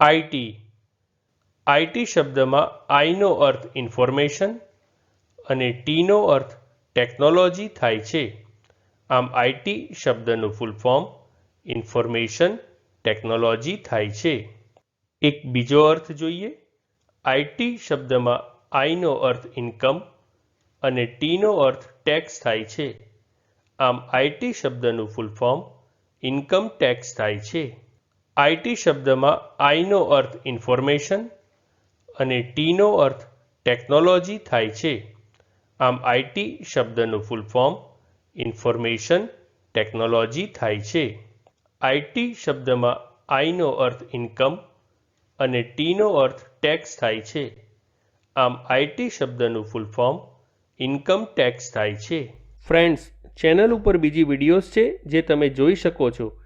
IT IT શબ્દમાં આઈનો અર્થ information અને ટીનો અર્થ technology થાય છે. આમ આઈટી શબ્દનું ફૂલ ફોર્મ ઇન્ફોર્મેશન ટેકનોલોજી થાય છે. એક બીજો અર્થ જોઈએ. આઈટી શબ્દમાં આઈનો અર્થ ઇન્કમ અને ટીનો અર્થ ટેક્સ થાય છે. આમ આઈટી શબ્દનું ફૂલ ફોર્મ ઇન્કમ ટેક્સ થાય છે. આઈટી શબ્દમાં આઈનો અર્થ ઇન્ફોર્મેશન અને ટીનો અર્થ ટેકનોલોજી થાય છે. આમ આઈટી શબ્દનું ફૂલ ફોર્મ ઇન્ફોર્મેશન ટેકનોલોજી થાય છે. આઈટી શબ્દમાં આઈનો અર્થ ઇન્કમ અને ટીનો અર્થ ટેક્સ થાય છે. આમ આઈટી શબ્દનું ફૂલ ફોર્મ ઇન્કમ ટેક્સ થાય છે. ફ્રેન્ડ્સ, ચેનલ ઉપર બીજી વિડીયોઝ છે જે તમે જોઈ શકો છો.